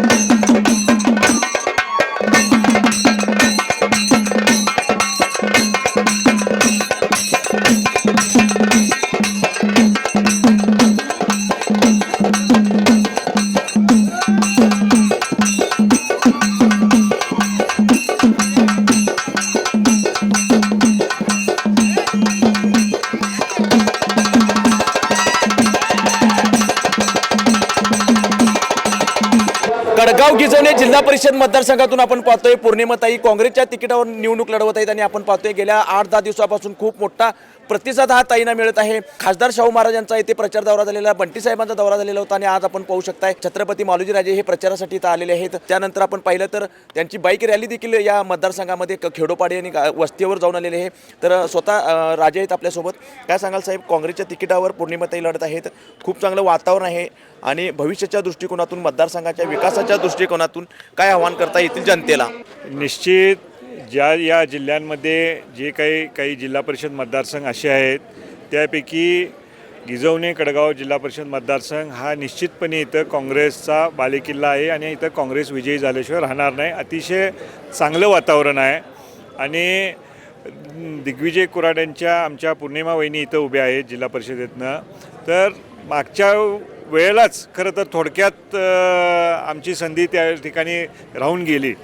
Mm-hmm. Kadgaon गिजवणे जिल्हा परिषद मतदारसंघातून आपण पाहतोय पौर्णिमाताई काँग्रेसच्या तिकिटावर निवडणूक लढवत आहेत आणि आपण पाहतोय गेल्या आठ दहा दिवसापासून खूप मोठा प्रतिसाद हा ताईंना मिळत आहे. खासदार शाहू महाराजांचा इथे प्रचार दौरा झालेला बंटी साहेबांचा दौरा झालेला होता आणि आज आपण पाहू शकताय छत्रपती मालोजी राजे हे प्रचारासाठी इथं आलेले आहेत. त्यानंतर आपण पाहिलं तर त्यांची बाईक रॅली देखील या मतदारसंघामध्ये खेडोपाडी आणि वस्तीवर जाऊन आलेले आहे. तर स्वतः राजे आहेत आपल्यासोबत. काय सांगाल साहेब काँग्रेसच्या तिकिटावर पौर्णिमाताई लढत आहेत. खूप चांगलं वातावरण आहे. आणि भविष्याच्या दृष्टिकोनातून मतदारसंघाच्या विकासाच्या दृष्टिकोनातून काय आव्हान करता येतील जनतेला? निश्चित ज्या या जिल्ह्यांमध्ये जे काही काही जिल्हा परिषद मतदारसंघ असे आहेत त्यापैकी गिजवणे कडगाव जिल्हा परिषद मतदारसंघ हा निश्चितपणे इथं काँग्रेसचा बालेकिल्ला आहे आणि इथं काँग्रेस विजयी झाल्याशिवाय राहणार नाही. अतिशय चांगलं वातावरण आहे आणि दिग्विजय कुराड्यांच्या आमच्या पूर्णिमा वहिनी इथं उभ्या आहेत जिल्हा परिषदेतनं. तर मागच्या वेळेलाच खरं तर थोडक्यात आमची संधी त्या ठिकाणी राहून गेली.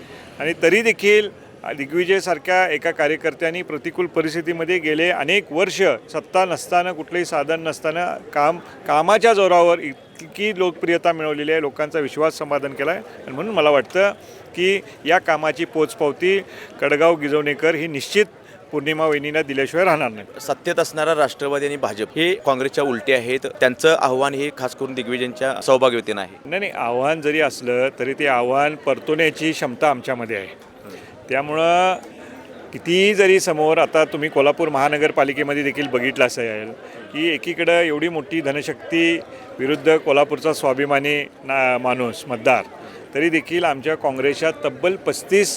आणि तरी देखील दिग्विजयसारख्या एका कार्यकर्त्यांनी प्रतिकूल परिस्थितीमध्ये गेले अनेक वर्ष सत्ता नसताना कुठलंही साधन नसताना काम कामाच्या जोरावर इतकी लोकप्रियता मिळवलेली आहे लोकांचा विश्वास संपादन केला आहे आणि म्हणून मला वाटतं की या कामाची पोचपावती कडगाव गिजवणेकर ही निश्चित पौर्णिमा वहिनीला दिल्याशिवाय राहणार नाही. सत्तेत असणारा राष्ट्रवादी आणि भाजप हे काँग्रेसच्या उलटे आहेत. त्यांचं आव्हान हे खास करून दिग्विजयांच्या सहभागीवतीनं आहे. नाही नाही आव्हान जरी असलं तरी ते आव्हान परतवण्याची क्षमता आमच्यामध्ये आहे. त्यामुळं कितीही जरी समोर आता तुम्ही कोल्हापूर महानगरपालिकेमध्ये देखील बघितलं असेल की एकीकडं एवढी मोठी धनशक्ती विरुद्ध कोल्हापूरचा स्वाभिमानी ना माणूस मतदार तरी देखील आमच्या काँग्रेसच्या तब्बल पस्तीस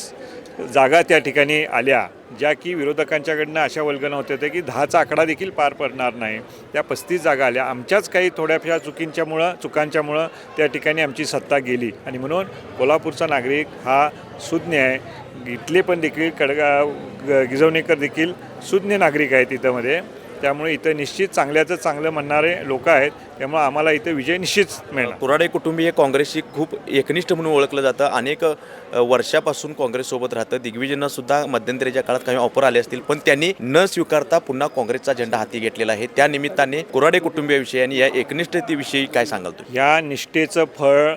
जागा त्या ठिकाणी आल्या ज्या की विरोधकांच्याकडनं अशा वल्गना होत्या होत्या की दहाचा आकडा देखील पार पडणार नाही. त्या पस्तीस जागा आल्या. आमच्याच काही थोड्याफार चुकींच्यामुळं चुकांच्यामुळं त्या ठिकाणी आमची सत्ता गेली. आणि म्हणून कोल्हापूरचा नागरिक हा सुज्ञ आहे. इथले पण देखील कडगाव ग- गिजवणेकर देखील सुज्ञ नागरिक आहेत इथंमध्ये त्यामुळे इथं निश्चित चांगल्याचं चांगलं म्हणणारे लोक आहेत. त्यामुळे आम्हाला इथं विजय निश्चित मिळणार. कुराडे कुटुंबीय हे काँग्रेसशी खूप एकनिष्ठ म्हणून ओळखलं जातं. अनेक वर्षापासून काँग्रेससोबत राहतं. दिग्विजयांना सुद्धा मध्यंतरीच्या काळात काही ऑफर आले असतील. पण त्यांनी न स्वीकारता पुन्हा काँग्रेसचा झेंडा हाती घेतलेला आहे. त्या निमित्ताने कुराडे कुटुंबियाविषयी आणि या एकनिष्ठतेविषयी काय सांगाल या निष्ठेचं फळ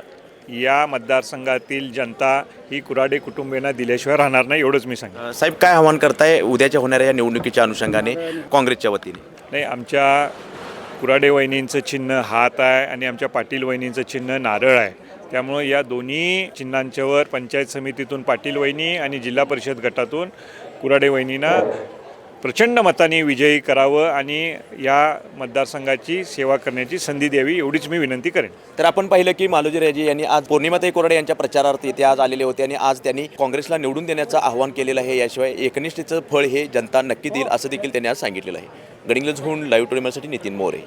या मतदारसंघातील जनता ही कुराडे कुटुंबियांना दिल्याशिवाय राहणार नाही एवढंच मी सांगेन. साहेब काय आव्हान करताय उद्याच्या होणाऱ्या या निवडणुकीच्या अनुषंगाने काँग्रेसच्या वतीने? नाही आमच्या कुराडे वहिनींचं चिन्ह हात आहे आणि आमच्या पाटील वहिनींचं चिन्ह नारळ आहे. त्यामुळं या दोन्ही चिन्हांच्यावर पंचायत समितीतून पाटील वहिनी आणि जिल्हा परिषद गटातून कुराडे वहिनींना प्रचंड मताने विजयी करावं आणि या मतदारसंघाची सेवा करण्याची संधी द्यावी एवढीच मी विनंती करेन. तर आपण पाहिलं की मालोजी राजे यांनी आज पौर्णिमाताई कोराडे यांच्या प्रचारार्थ इथे आज आलेले होते आणि आज त्यांनी काँग्रेसला निवडून देण्याचं आव्हान केलेलं आहे. याशिवाय एकनिष्ठेचं फळ हे जनता नक्की देईल असं देखील त्यांनी आज सांगितलेलं आहे. गडिंग्लज होऊन लाईव्ह टोरीमध्ये नितीन मोरे.